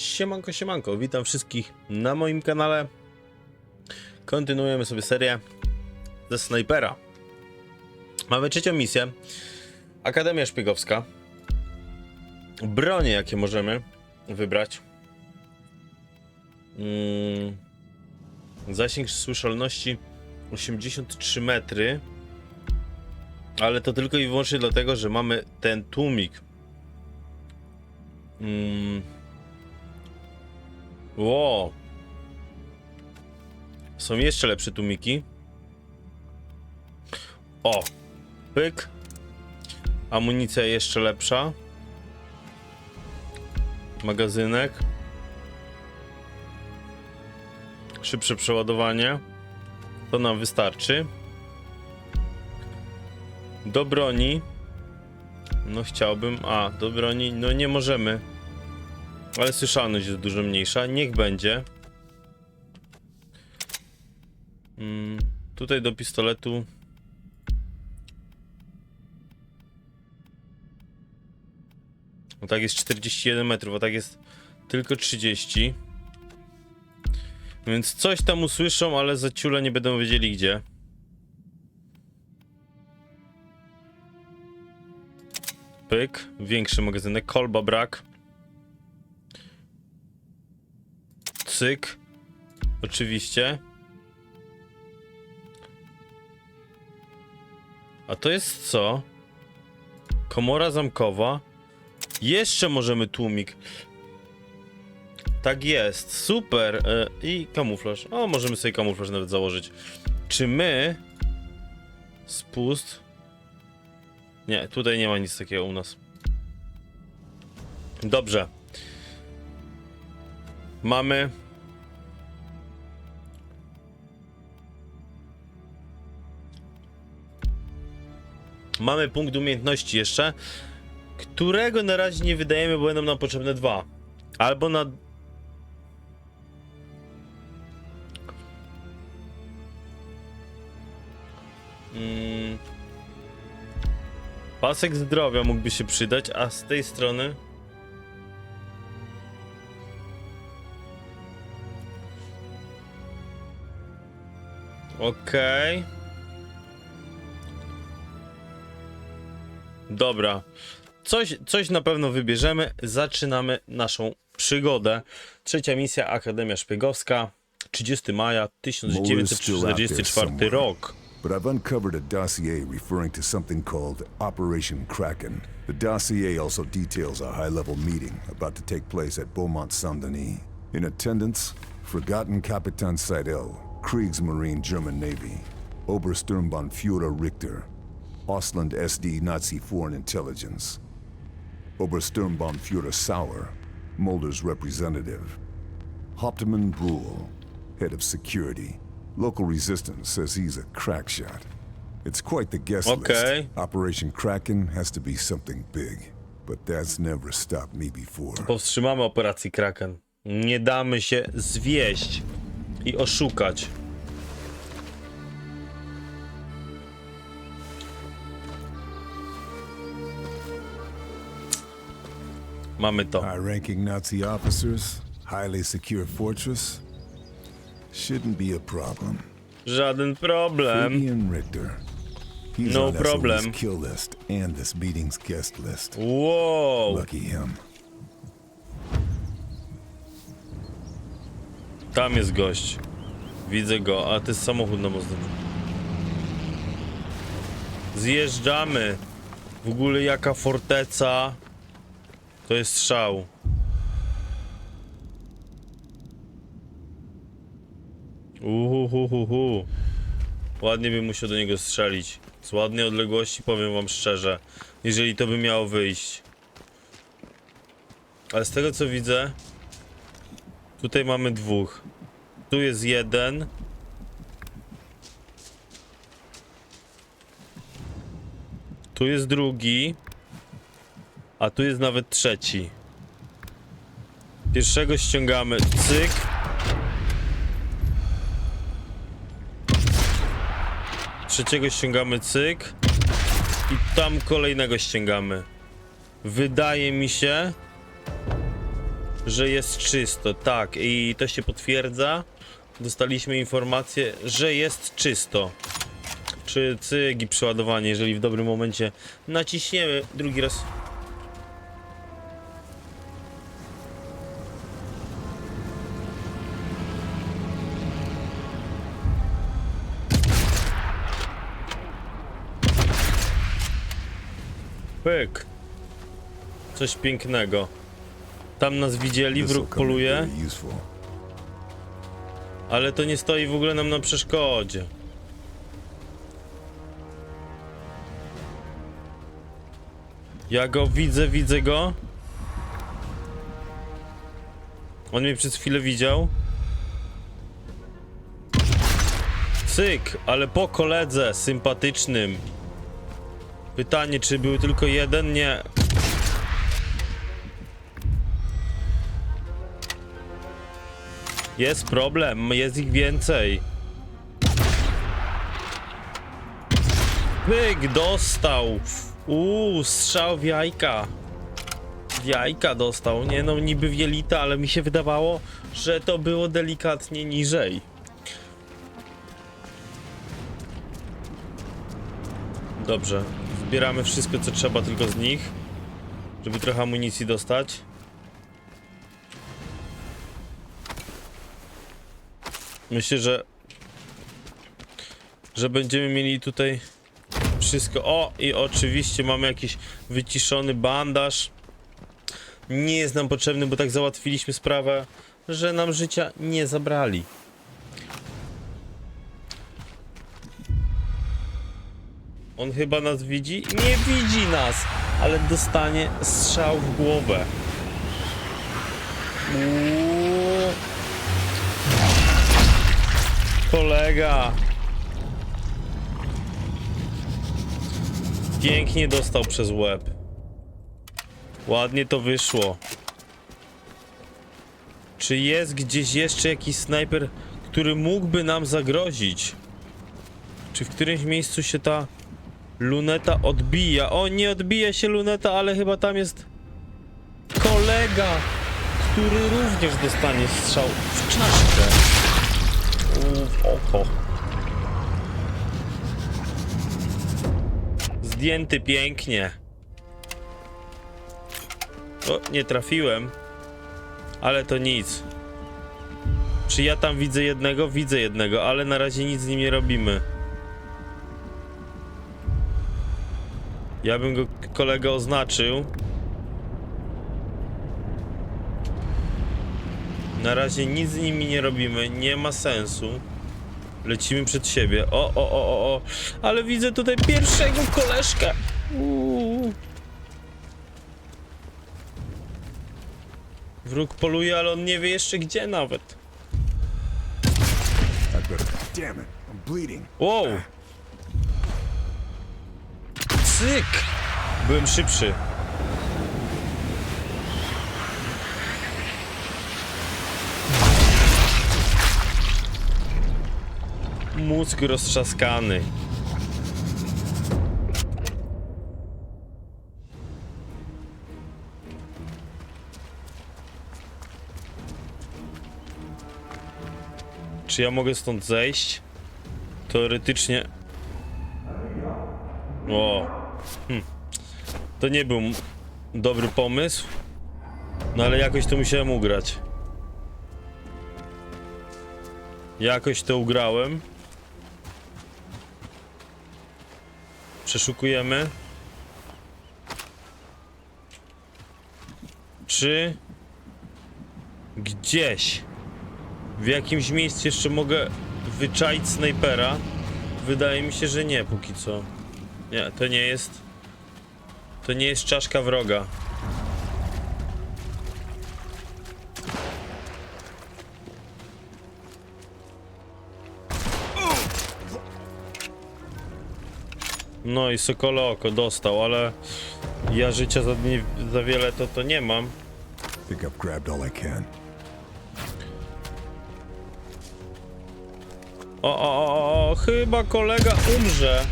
Siemanko, siemanko, witam wszystkich na moim kanale. Kontynuujemy sobie serię ze snajpera. Mamy trzecią misję. Akademia Szpiegowska. Bronie, jakie możemy wybrać. Mm. Zasięg słyszalności 83 metry. Ale to tylko i wyłącznie dlatego, że mamy ten tłumik. Mm. Ło. Są jeszcze lepsze tłumiki. O. Pyk. Amunicja jeszcze lepsza. Magazynek. Szybsze przeładowanie. To nam wystarczy. Do broni. No chciałbym. A, do broni. No nie możemy. Ale słyszalność jest dużo mniejsza. Niech będzie. Mm, tutaj do pistoletu. No tak jest 41 metrów, a tak jest tylko 30. Więc coś tam usłyszą, ale za ciule nie będą wiedzieli gdzie. Pyk, większy magazynek, kolba brak. Cyk. Oczywiście. A to jest co? Komora zamkowa. Jeszcze możemy tłumik. Tak jest, super. E, I kamuflaż. O, możemy sobie kamuflaż nawet założyć. Czy my... Spust... Nie, tutaj nie ma nic takiego u nas. Dobrze. Mamy... Mamy punkt umiejętności jeszcze, którego na razie nie wydajemy, bo będą nam potrzebne dwa. Albo na... Mm. Pasek zdrowia mógłby się przydać, a z tej strony... Okej. Dobra. Coś, coś na pewno wybierzemy. Zaczynamy naszą przygodę. Trzecia misja Akademia Szpiegowska. 30 maja 1944 rok. But I've uncovered a dossier referring to something called Operation Kraken. The dossier also details a high level meeting about to take place at Beaumont Saint Denis. In attendance, Forgotten Kapitan Seidel, Kriegsmarine German Navy, Obersturmbannführer Richter, Ausland SD Nazi Foreign Intelligence, Obersturmbannführer Sauer, Mulder's representative, Hauptmann Bruhl, head of security. Local resistance says he's a crack shot. It's quite the guest Okay. list. Operation Kraken has to be something big, but that's never stopped me before. Powstrzymamy operację Kraken. Nie damy się zwieść i oszukać. Mamy to. High-ranking Nazi officers, highly secure fortress. Shouldn't be a problem. Żaden problem. Fabian Richter. He's No on SOE's problem. kill list and this meeting's guest list. Wow. Lucky him. Tam jest gość. Widzę go, a to jest samochód na oznaczu. Zjeżdżamy. W ogóle jaka forteca. To jest szał. Uhuhuhuhu. Ładnie bym musiał do niego strzelić. Z ładnej odległości powiem wam szczerze. Jeżeli to by miało wyjść. Ale z tego co widzę, Tutaj mamy dwóch. Tu jest jeden. Tu jest drugi. A tu jest nawet trzeci. Pierwszego ściągamy. Cyk. Trzeciego ściągamy cyk. I tam kolejnego ściągamy. Wydaje mi się, że jest czysto. Tak, i to się potwierdza. Dostaliśmy informację, że jest czysto. Czy cygi przeładowanie, jeżeli w dobrym momencie naciśniemy drugi raz. Pyk. Coś pięknego. Tam nas widzieli, wróg poluje, ale to nie stoi w ogóle nam na przeszkodzie. Ja go widzę, widzę go. On mnie przez chwilę widział. Cyk, ale po koledze sympatycznym. Pytanie, czy był tylko jeden? Nie. Jest problem, jest ich więcej. Pyk, dostał. Uuu, strzał w jajka. W jajka dostał. Nie no, niby w jelita, ale mi się wydawało, że to było delikatnie niżej. Dobrze, zbieramy wszystko co trzeba tylko z nich, żeby trochę amunicji dostać. Myślę, że że będziemy mieli tutaj wszystko. O, i oczywiście mamy jakiś wyciszony bandaż. Nie jest nam potrzebny, bo tak załatwiliśmy sprawę, że nam życia nie zabrali. On chyba nas widzi? Nie widzi nas, ale dostanie strzał w głowę. Uuu. Kolega. Pięknie dostał przez łeb. Ładnie to wyszło. Czy jest gdzieś jeszcze jakiś snajper, który mógłby nam zagrozić? Czy w którymś miejscu się ta luneta odbija? O, nie odbija się luneta, ale chyba tam jest kolega, który również dostanie strzał w czaszkę. U, oko. Zdjęty pięknie. O, nie trafiłem. Ale to nic. Czy ja tam widzę jednego? Widzę jednego, ale na razie nic z nim nie robimy. Ja bym go kolega oznaczył. Na razie nic z nimi nie robimy, nie ma sensu. Lecimy przed siebie. O, o, o, o, o. Ale widzę tutaj pierwszego koleżkę. Uuu. Wróg poluje, ale on nie wie jeszcze gdzie nawet. Wow. Cyk. Byłem szybszy. Mózg roztrzaskany. Czy ja mogę stąd zejść? Teoretycznie. O. Hm. To nie był dobry pomysł. No ale jakoś to musiałem ugrać. Jakoś to ugrałem. Przeszukujemy. Czy gdzieś w jakimś miejscu jeszcze mogę wyczaić snajpera? Wydaje mi się, że nie póki co. Nie, to nie jest. To nie jest czaszka wroga. No i sokole oko dostał, ale ja życia za, nie, za wiele to to nie mam. Think I've grabbed all I can. O, o, o, o, chyba kolega umrze.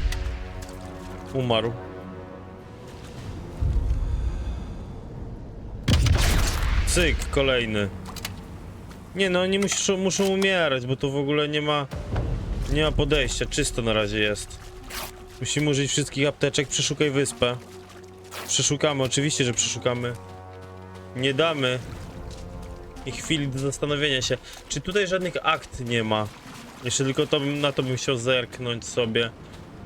Umarł. Cyk, kolejny. Nie no, oni muszą, muszą umierać, bo to w ogóle nie ma... Nie ma podejścia, czysto na razie jest. Musimy użyć wszystkich apteczek, przeszukaj wyspę. Przeszukamy, oczywiście, że przeszukamy. Nie damy i chwili do zastanowienia się. Czy tutaj żadnych akt nie ma? Jeszcze tylko to na to bym chciał zerknąć sobie.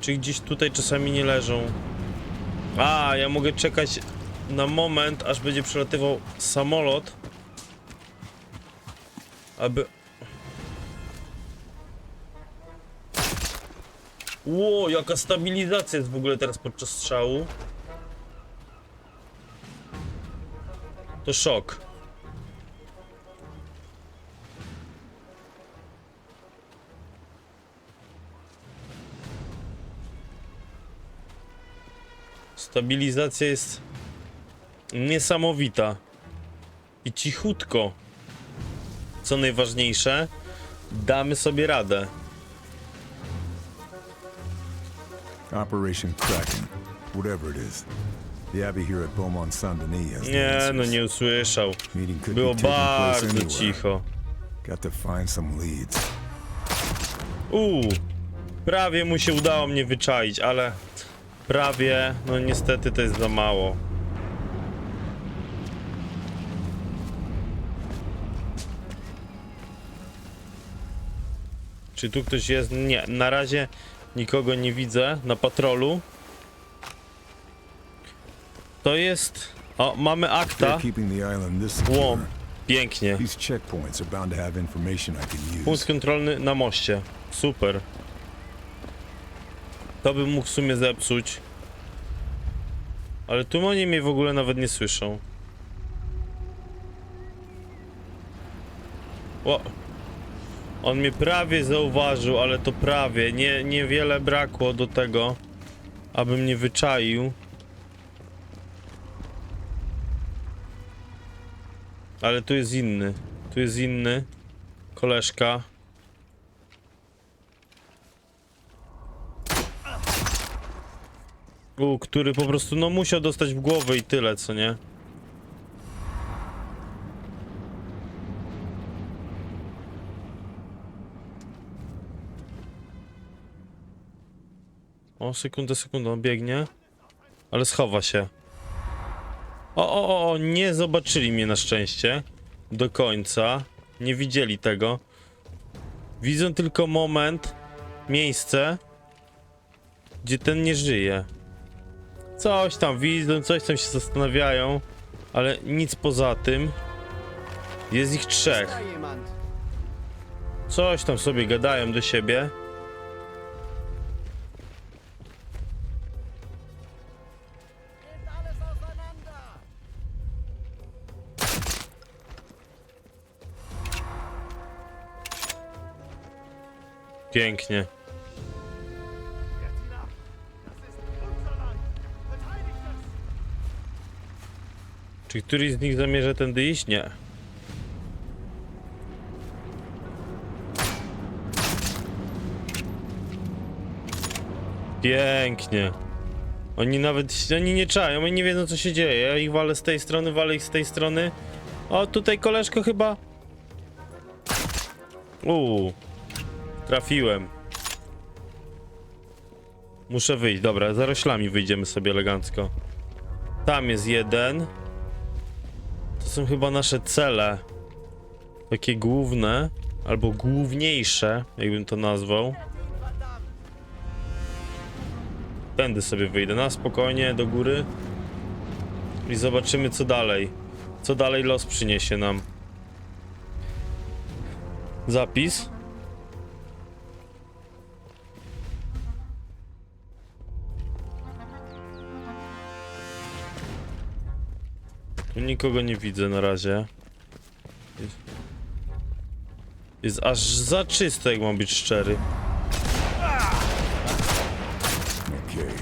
Czy gdzieś tutaj czasami nie leżą? A, ja mogę czekać na moment, aż będzie przelatywał samolot. Aby... Ło, jaka stabilizacja jest w ogóle teraz podczas strzału. To szok. Stabilizacja jest niesamowita. I cichutko. Co najważniejsze, damy sobie radę. Operation Kraken, whatever it is. The Abbey here at Beaumont Saint Denis has the Nie, no nie usłyszał. Było bardzo cicho. Got to find some leads. Uuu, prawie mu się udało mnie wyczaić, ale prawie, no niestety to jest za mało. Czy tu ktoś jest? Nie, na razie nikogo nie widzę na patrolu. To jest... O, mamy akta. They're keeping the island this Ło, secure. pięknie. Punkt kontrolny na moście. Super. To bym mógł w sumie zepsuć. Ale tu oni mnie w ogóle nawet nie słyszą. O. On mnie prawie zauważył, ale to prawie. Nie, niewiele brakło do tego, aby mnie wyczaił. Ale tu jest inny. Tu jest inny. Koleżka. U, który po prostu no musiał dostać w głowę i tyle, co nie? O, sekundę, sekundę, on biegnie. Ale schowa się. O, o, o, nie zobaczyli mnie na szczęście. Do końca. Nie widzieli tego. Widzą tylko moment, miejsce, gdzie ten nie żyje. Coś tam widzą, coś tam się zastanawiają, ale nic poza tym. Jest ich trzech. Coś tam sobie gadają do siebie. Pięknie. Czy któryś z nich zamierza tędy iść? Nie. Pięknie. Oni nawet, oni nie czają, oni nie wiedzą co się dzieje. Ja ich walę z tej strony, walę ich z tej strony. O, tutaj koleżko chyba. Uuu. Trafiłem. Muszę wyjść, dobra, za roślami wyjdziemy sobie elegancko. Tam jest jeden. Są chyba nasze cele. Takie główne, albo główniejsze, jakbym to nazwał. Tędy sobie wyjdę, na spokojnie, do góry. I zobaczymy co dalej. Co dalej los przyniesie nam. Zapis. Nikogo nie widzę na razie. Jest, jest aż za czysto, jak mam być szczery. Okay,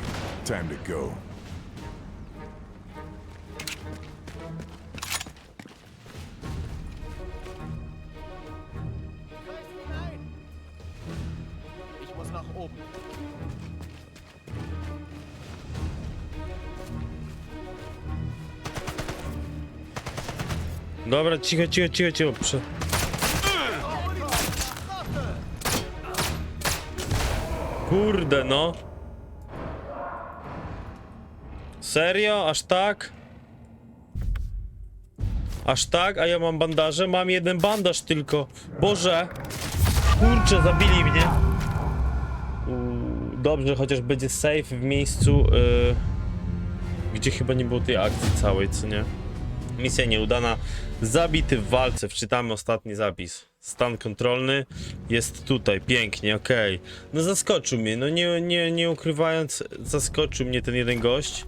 time to go. Ich muss nach oben. Dobra, cicho, cicho, cicho, cicho. Prze... Kurde, no. Serio? Aż tak? Aż tak? A ja mam bandaże? Mam jeden bandaż tylko. Boże! Kurczę, zabili mnie. Dobrze, chociaż będzie safe w miejscu, yy, gdzie chyba nie było tej akcji całej, co nie? Misja nieudana. Zabity w walce. Wczytamy ostatni zapis. Stan kontrolny jest tutaj. Pięknie, okej. No zaskoczył mnie. No nie, nie, nie ukrywając, zaskoczył mnie ten jeden gość.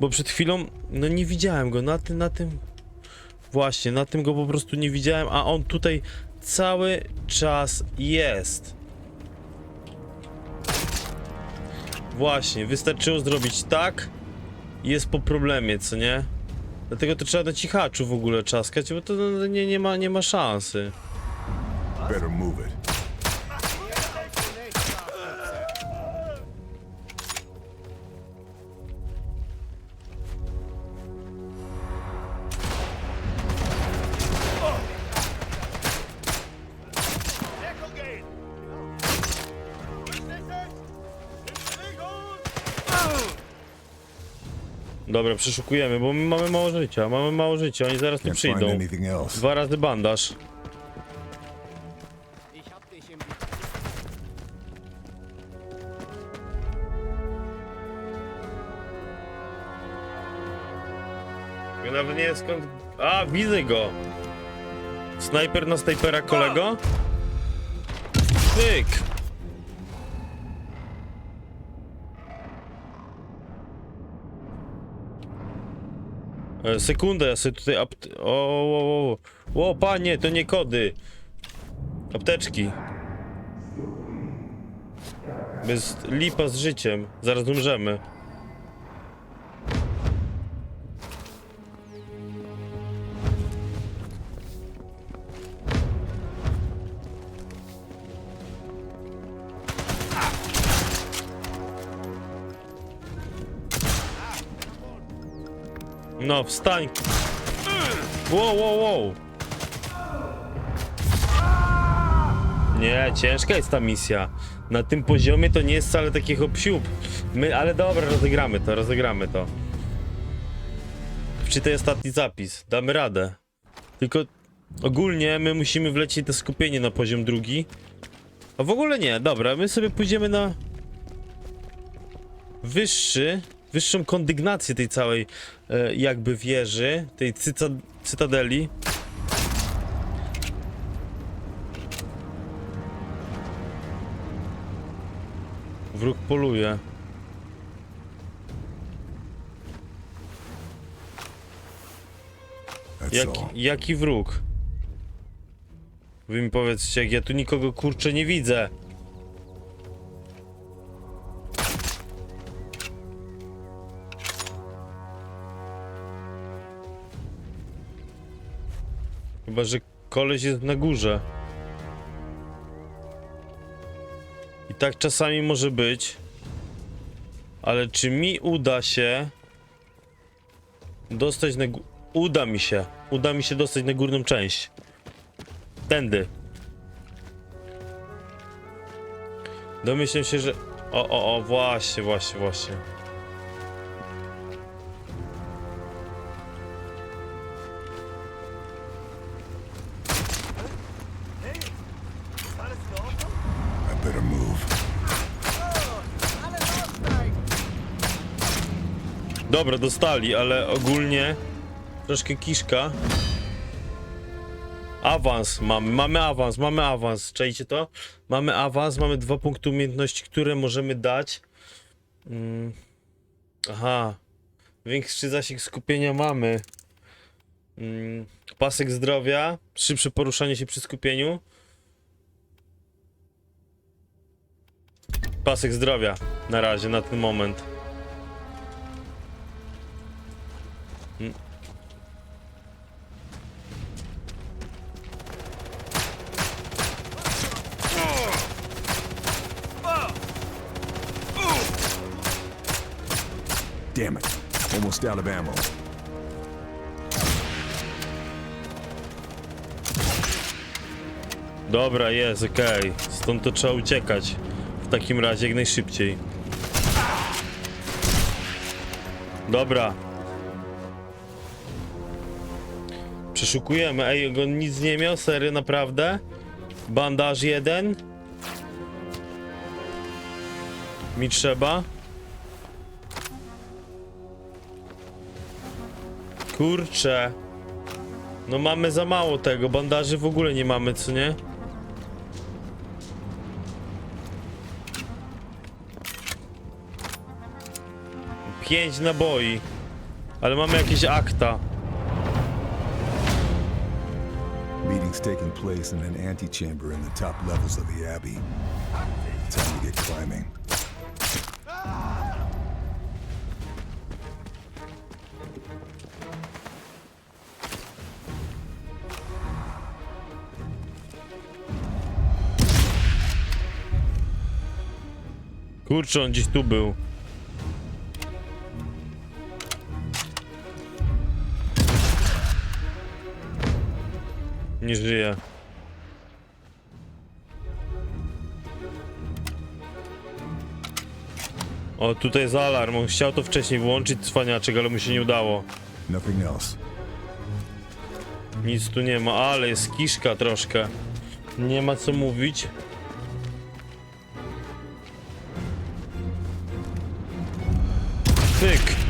Bo przed chwilą, no nie widziałem go. Na tym, na tym... Właśnie, na tym go po prostu nie widziałem, a on tutaj cały czas jest. Właśnie, wystarczyło zrobić tak jest po problemie, co nie? Dlatego to trzeba do cichaczu w ogóle czaskać, bo to no, nie, nie, ma, nie ma szansy. Better move it. Dobra, przeszukujemy, bo my mamy mało życia, mamy mało życia, oni zaraz tu przyjdą. Dwa razy bandaż. Ja nawet nie wiem skąd... A, widzę go! Snajper na snajpera kolego? Tyk! E, Sekundę, ja sobie tutaj apt... O, o, o, o, panie, to nie kody. Apteczki. Bez lipa z życiem. Zaraz umrzemy. No, wstań. Wow, wow, wow. Nie, ciężka jest ta misja. Na tym poziomie to nie jest wcale taki hop My, ale dobra, rozegramy to, rozegramy to. Wczytaj ostatni zapis, damy radę. Tylko ogólnie my musimy wlecieć to skupienie na poziom drugi. A w ogóle nie, dobra, my sobie pójdziemy na wyższy, wyższą kondygnację tej całej e, jakby wieży, tej cyca, cytadeli. Wróg poluje. Jak, jaki wróg? Wy mi powiedzcie, jak ja tu nikogo kurczę nie widzę. Chyba, że koleś jest na górze. I tak czasami może być. Ale czy mi uda się dostać na Uda mi się. Uda mi się dostać na górną część. Tędy. Domyślam się, że... O, o, o, właśnie, właśnie, właśnie. Better move. Dobra, dostali, ale ogólnie troszkę kiszka. Awans mamy, mamy awans, mamy awans. Czajcie to? Mamy awans, mamy dwa punkty umiejętności, które możemy dać. Mm. Aha. Większy zasięg skupienia mamy. Mm. Pasek zdrowia, szybsze poruszanie się przy skupieniu. Pasek zdrowia na razie, na ten moment. Damn it. Almost out of ammo. Dobra, jest, okej. Stąd to trzeba uciekać. Takim razie jak najszybciej. Dobra. Przeszukujemy. Ej, on nic nie miał? Sery, naprawdę? Bandaż jeden? Mi trzeba? Kurczę. No mamy za mało tego, bandaży w ogóle nie mamy, co nie? Pięć naboi. Ale mamy jakieś akta. Meeting's taking place in an antechamber in the top levels of the Abbey. Time to get climbing. Kurczę, on gdzieś tu był. Nie żyje. O, tutaj jest alarm. On chciał to wcześniej włączyć, cwaniaczek, ale mu się nie udało. Nothing else. Nic tu nie ma, ale jest kiszka troszkę. Nie ma co mówić. Pyk.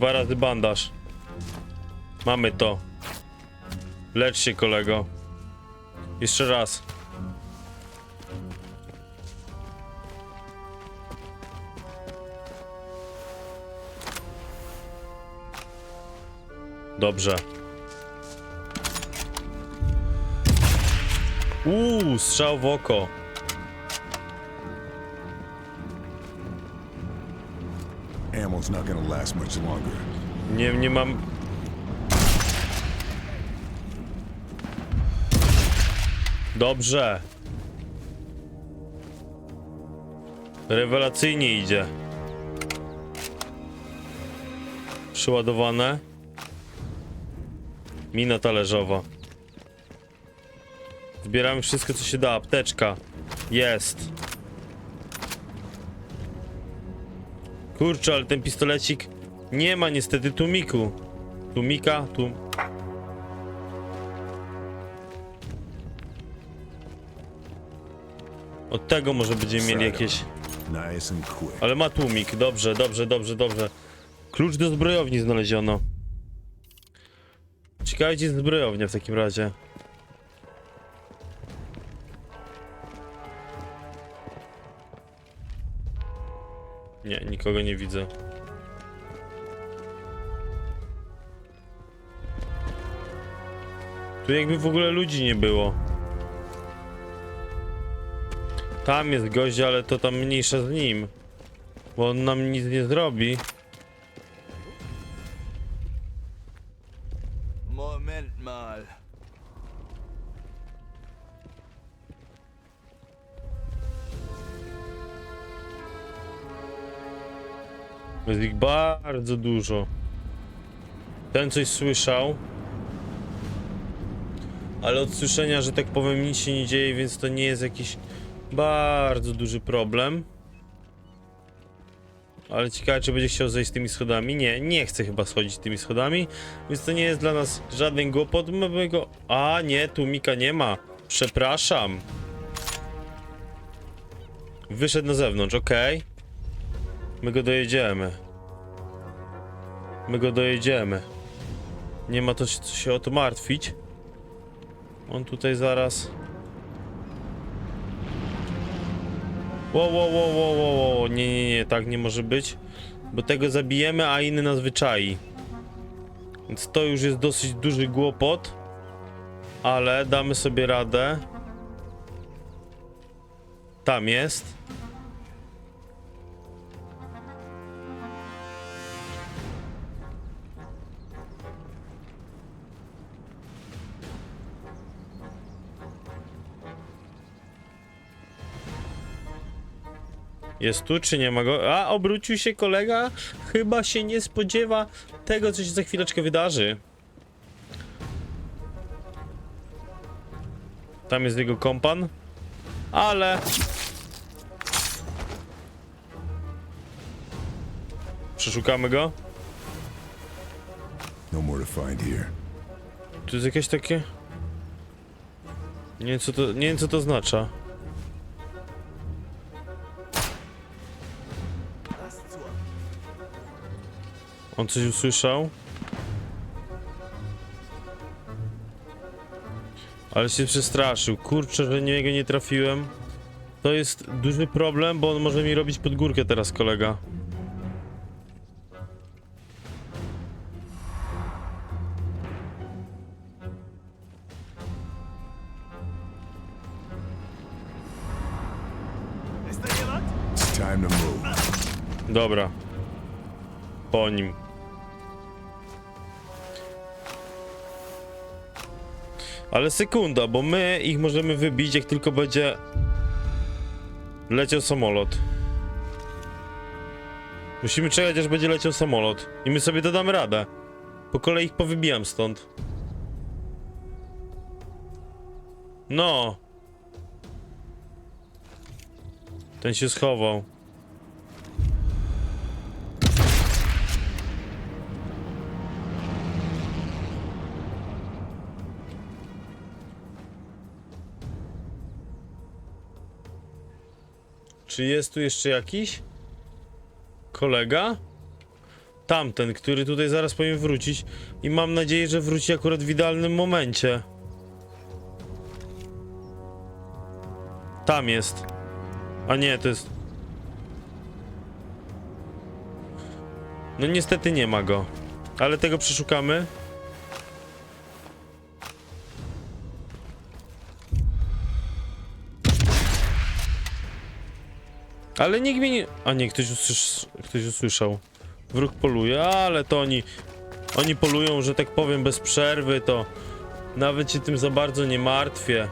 Dwa razy bandaż. Mamy to. Lecz się, kolego. Jeszcze raz. Dobrze. Uuu, strzał w oko. Not gonna last much longer. Nie, nie mam... Dobrze. Rewelacyjnie idzie. Przeładowane. Mina talerzowa. Zbieramy wszystko, co się da. Apteczka. Jest. Kurczę, ale ten pistolecik nie ma niestety tłumiku. Tłumika, tu. Od tego może będziemy mieli jakieś... Ale ma tłumik, dobrze, dobrze, dobrze, dobrze. Klucz do zbrojowni znaleziono. Ciekawe gdzie jest zbrojownia w takim razie. Nikogo nie widzę. Tu jakby w ogóle ludzi nie było. Tam jest gość, ale to tam mniejsza z nim. Bo on nam nic nie zrobi. Jest ich bardzo dużo. Ten coś słyszał. Ale od słyszenia, że tak powiem, nic się nie dzieje, więc to nie jest jakiś bardzo duży problem. Ale ciekawe, czy będzie chciał zejść tymi schodami. Nie, nie chce chyba schodzić tymi schodami, więc to nie jest dla nas żaden głupot. Mamy go... A, nie, tu Mika nie ma. Przepraszam. Wyszedł na zewnątrz, okej. My go dojedziemy. My go dojedziemy. Nie ma to się- o to martwić. On tutaj zaraz. Wo, wo, wo, wo, wo, wo. Nie, nie, nie, tak nie może być. Bo tego zabijemy, a inny nas wyczai. Więc to już jest dosyć duży głopot. Ale damy sobie radę. Tam jest. Jest tu, czy nie ma go? A, obrócił się kolega. Chyba się nie spodziewa tego, co się za chwileczkę wydarzy. Tam jest jego kompan. Ale... Przeszukamy go. No more to find here. Tu jest jakieś takie... Nie wiem, co to, nie wiem, co to oznacza. On coś usłyszał. Ale się przestraszył. Kurczę, że niego nie trafiłem. To jest duży problem, bo on może mi robić pod górkę teraz, kolega. Dobra. Po nim. Ale sekunda, bo my ich możemy wybić, jak tylko będzie leciał samolot. Musimy czekać, aż będzie leciał samolot. I my sobie dodamy radę. Po kolei ich powybijam stąd. No. Ten się schował. Czy jest tu jeszcze jakiś? Kolega? Tamten, który tutaj zaraz powinien wrócić. I mam nadzieję, że wróci akurat w idealnym momencie. Tam jest. A nie, to jest. No niestety nie ma go. Ale tego przeszukamy. Ale nikt mnie nie... A nie, ktoś, usłysz... ktoś usłyszał. Wróg poluje, ale to oni... Oni polują, że tak powiem, bez przerwy, to... Nawet się tym za bardzo nie martwię.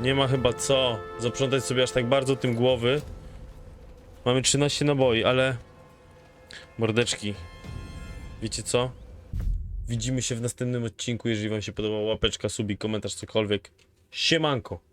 Nie ma chyba co zaprzątać sobie aż tak bardzo tym głowy. Mamy 13 naboi, ale... Mordeczki. Wiecie co? Widzimy się w następnym odcinku, jeżeli wam się podoba łapeczka, subik, komentarz, cokolwiek. Siemanko!